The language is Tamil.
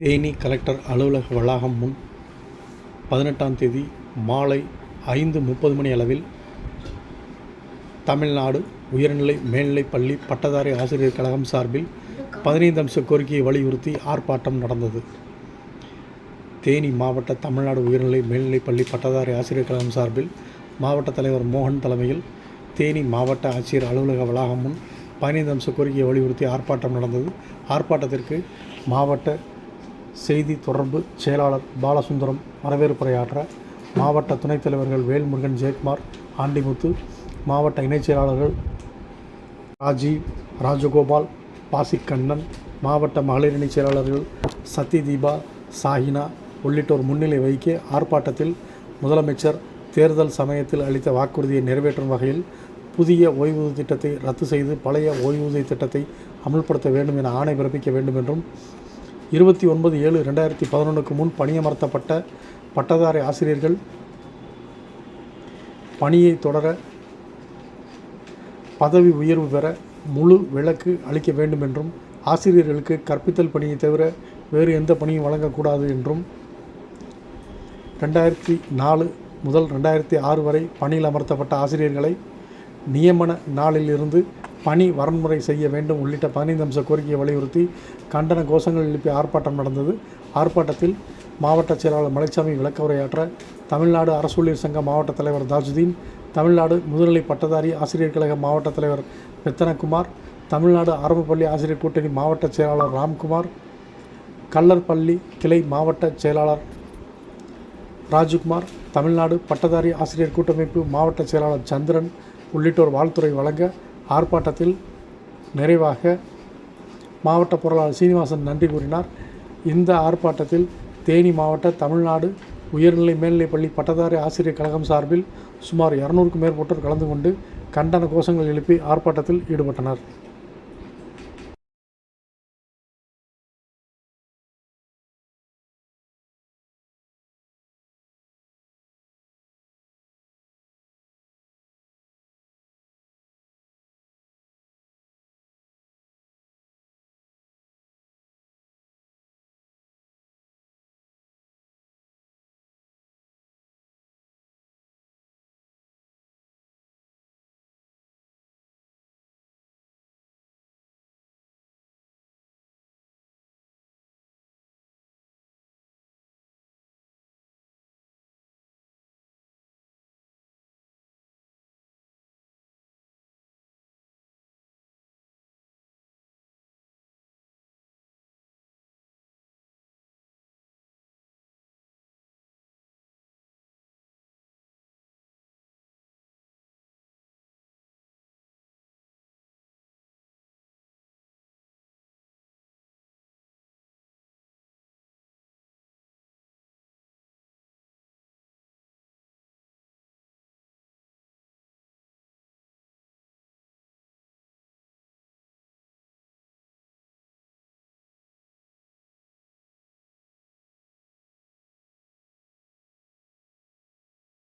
தேனி கலெக்டர் அலுவலக வளாகம் முன் பதினெட்டாம் தேதி மாலை ஐந்து முப்பது மணி அளவில் தமிழ்நாடு உயர்நிலை மேல்நிலைப் பள்ளி பட்டதாரி ஆசிரியர் கழகம் சார்பில் பதினைந்து அம்ச கோரிக்கையை வலியுறுத்தி ஆர்ப்பாட்டம் நடந்தது. தேனி மாவட்ட தமிழ்நாடு உயர்நிலை மேல்நிலைப் பள்ளி பட்டதாரி ஆசிரியர் கழகம் சார்பில் மாவட்ட தலைவர் மோகன் தலைமையில் தேனி மாவட்ட ஆட்சியர் அலுவலக வளாகம் முன் பதினைந்து அம்ச கோரிக்கையை வலியுறுத்தி ஆர்ப்பாட்டம் நடந்தது. ஆர்ப்பாட்டத்திற்கு மாவட்ட செய்தி தொடர்பு செயலாளர் பாலசுந்தரம் வரவேற்புரையாற்ற மாவட்ட துணைத் தலைவர்கள் வேல்முருகன் ஜெயக்குமார் ஆண்டிமுத்து மாவட்ட இணைச் செயலாளர்கள் ராஜீவ் ராஜகோபால் பாசிக்கண்ணன் மாவட்ட மகளிர் இணைச் செயலாளர்கள் சத்யதீபா சாஹினா உள்ளிட்டோர் முன்னிலை வகிக்க ஆர்ப்பாட்டத்தில் முதலமைச்சர் தேர்தல் சமயத்தில் அளித்த வாக்குறுதியை நிறைவேற்றும் வகையில் புதிய ஓய்வூதிய திட்டத்தை ரத்து செய்து பழைய ஓய்வூதிய திட்டத்தை அமல்படுத்த வேண்டும் என ஆணை பிறப்பிக்க வேண்டும் என்றும் இருபத்தி ஒன்பது ஏழு ரெண்டாயிரத்தி பதினொன்றுக்கு முன் பணியமர்த்தப்பட்ட பட்டதாரி ஆசிரியர்கள் பணியை தொடர பதவி உயர்வு பெற முழு விலக்கு அளிக்க வேண்டும் என்றும் ஆசிரியர்களுக்கு கற்பித்தல் பணியை தவிர வேறு எந்த பணியும் வழங்கக்கூடாது என்றும் ரெண்டாயிரத்தி நாலு முதல் ரெண்டாயிரத்தி ஆறு வரை பணியில் அமர்த்தப்பட்ட ஆசிரியர்களை நியமன நாளில் இருந்து பணி வரன்முறை செய்ய வேண்டும் உள்ளிட்ட பதினைந்து அம்ச கோரிக்கையை வலியுறுத்தி கண்டன கோஷங்கள் எழுப்பி ஆர்ப்பாட்டம் நடந்தது. ஆர்ப்பாட்டத்தில் மாவட்ட செயலாளர் மலைச்சாமி விளக்கவுரையாற்ற தமிழ்நாடு அரசு ஊழியர் சங்க மாவட்ட தலைவர் தாஜுதீன் தமிழ்நாடு முதுநிலை பட்டதாரி ஆசிரியர் கழக மாவட்ட தலைவர் ரத்தனகுமார் தமிழ்நாடு ஆரம்பப்பள்ளி ஆசிரியர் கூட்டணி மாவட்ட செயலாளர் ராம்குமார் கல்லர்பள்ளி கிளை மாவட்ட செயலாளர் ராஜ்குமார் தமிழ்நாடு பட்டதாரி ஆசிரியர் கூட்டமைப்பு மாவட்ட செயலாளர் சந்திரன் உள்ளிட்டோர் வாழ்த்துறை வழங்க ஆர்ப்பாட்டத்தில் நிறைவாக மாவட்ட பொருளாளர் சீனிவாசன் நன்றி கூறினார். இந்த ஆர்ப்பாட்டத்தில் தேனி மாவட்ட தமிழ்நாடு உயர்நிலை மேல்நிலைப் பள்ளி பட்டதாரி ஆசிரியர் கழகம் சார்பில் சுமார் இரநூறுக்கும் மேற்பட்டோர் கலந்து கொண்டு கண்டன கோஷங்கள் எழுப்பி ஆர்ப்பாட்டத்தில் ஈடுபட்டனர்.